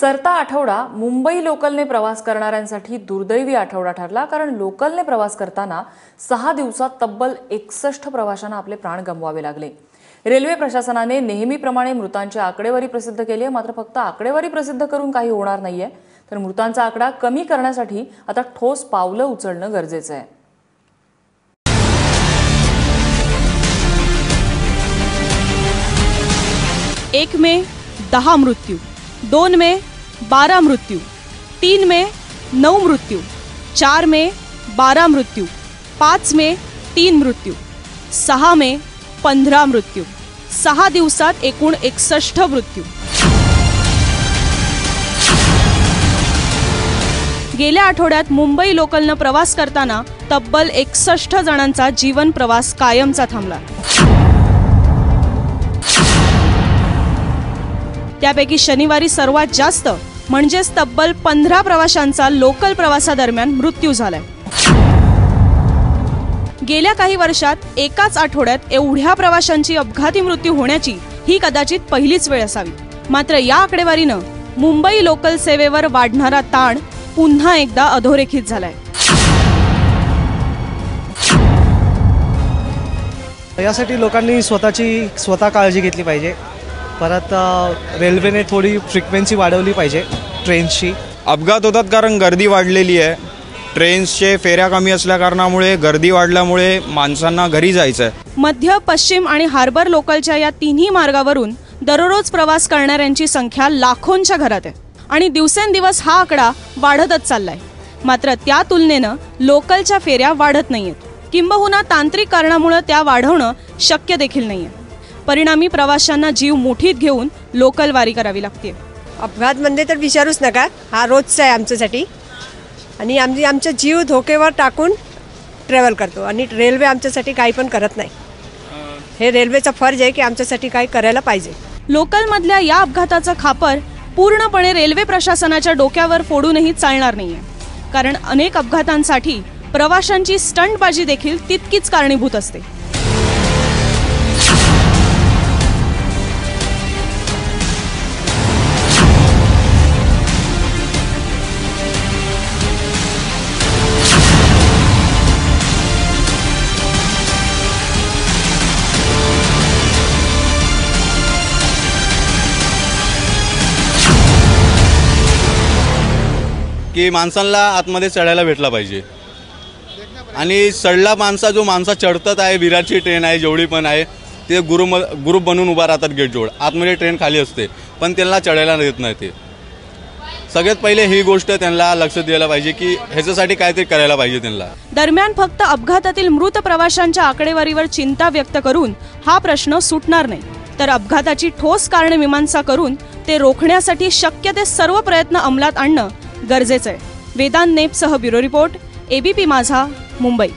सरता आठवडा मुंबई लोकलने प्रवास करणाऱ्यांसाठी दुर्दैवी आठवडा ठरला कारण लोकलने प्रवास करताना सहा दिवसात तब्बल एकसष्ट प्रवाशांना आपले प्राण गमवावे लागले. रेल्वे प्रशासनाने नेहमीप्रमाणे मृतांची आकडेवारी प्रसिद्ध केली आहे मात्र फक्त आकडेवारी प्रसिद्ध करून काही होणार नाहीये. तर मृतांचा आकडा कमी करण्यासाठी आता ठोस पावलं उचलणं गरजेचं आहे. एक मे दहा मृत्यू. दोन मे बारा मृत्यू तीन मे नऊ मृत्यू चार मे बारा मृत्यू पाच मे तीन मृत्यू सहा मे पंधरा मृत्यू सहा दिवसात एकूण एकसष्ट मृत्यू. गेल्या आठवड्यात मुंबई लोकलनं प्रवास करताना तब्बल एकसष्ट जणांचा जीवन प्रवास कायमचा थांबला. त्यापैकी शनिवारी सर्वात जास्त म्हणजेच तब्बल पंधरा प्रवाशांचा लोकल प्रवासादरम्यान मृत्यू झालाय. गेल्या काही वर्षात एकाच आठवड्यात एवढ्या प्रवाशांची अपघाती मृत्यू होण्याची ही कदाचित पहिलीच वेळ असावी. मात्र या आकडेवारीनं मुंबई लोकल सेवेवर वाढणारा ताण पुन्हा एकदा अधोरेखित झालाय. यासाठी लोकांनी स्वतःची स्वतः काळजी घेतली पाहिजे. परत रेल्वेने थोडी फ्रिक्वेन्सी वाढवली पाहिजे ट्रेन्सची अपघात होतात कारण गर्दी वाढलेली आहे. ट्रेन्सचे फेऱ्या कमी असल्या कारणामुळे गर्दी वाढल्यामुळे माणसांना घरी जायचं आहे मध्य पश्चिम आणि हार्बर लोकलच्या या तिन्ही मार्गावरून दररोज प्रवास करणाऱ्यांची संख्या लाखोंच्या घरात आहे. आणि दिवसेंदिवस हा आकडा वाढतच चाललाय. मात्र त्या तुलनेनं लोकलच्या फेऱ्या वाढत नाहीयेत. किंबहुना तांत्रिक कारणामुळे त्या वाढवणं शक्य देखील नाहीये. परिणामी प्रवाशांना जीव मुठीत घेऊन लोकल वारी करावी लागते. अपघात म्हणजे तर विचारूच नका. हा रोजचा आहे आमच्यासाठी. आणि आमची आमचा जीव धोक्यावर टाकून ट्रॅव्हल करतो. आणि रेल्वे आमच्यासाठी काही पण करत नाही. हे रेल्वेचा फर्ज आहे की आमच्यासाठी काही करायला पाहिजे. लोकलमधल्या या अपघाताचं खापर पूर्णपणे रेल्वे प्रशासनाच्या डोक्यावर फोडूनही चालणार नाहीये. कारण अनेक अपघातांसाठी प्रवाशांची स्टंटबाजी देखील तितकीच कारणीभूत असते. की माणसांना आतमध्ये चढायला भेटला पाहिजे. आणि चढला माणसा जो माणसा चढतात आहे विराटची ट्रेन आहे जेवढी पण आहे ते ग्रुप ग्रुप बनवून उभा राहतात गेटजोड आतमध्ये ट्रेन खाली असते पण त्यांना चढायला देत नाही ते. सगळ्यात पहिले ही गोष्ट त्यांना लक्ष द्यायला पाहिजे की ह्याच्यासाठी काहीतरी करायला पाहिजे त्यांना. दरम्यान फक्त अपघातातील मृत प्रवाशांच्या आकडेवारीवर चिंता व्यक्त करून हा प्रश्न सुटणार नाही. तर अपघाताची ठोस कारणे मीमांसा करून ते रोखण्यासाठी शक्य ते सर्व प्रयत्न अंमलात आणणं गरजेचं आहे. Vedant नेपसह bureau report ABP Majha Mumbai.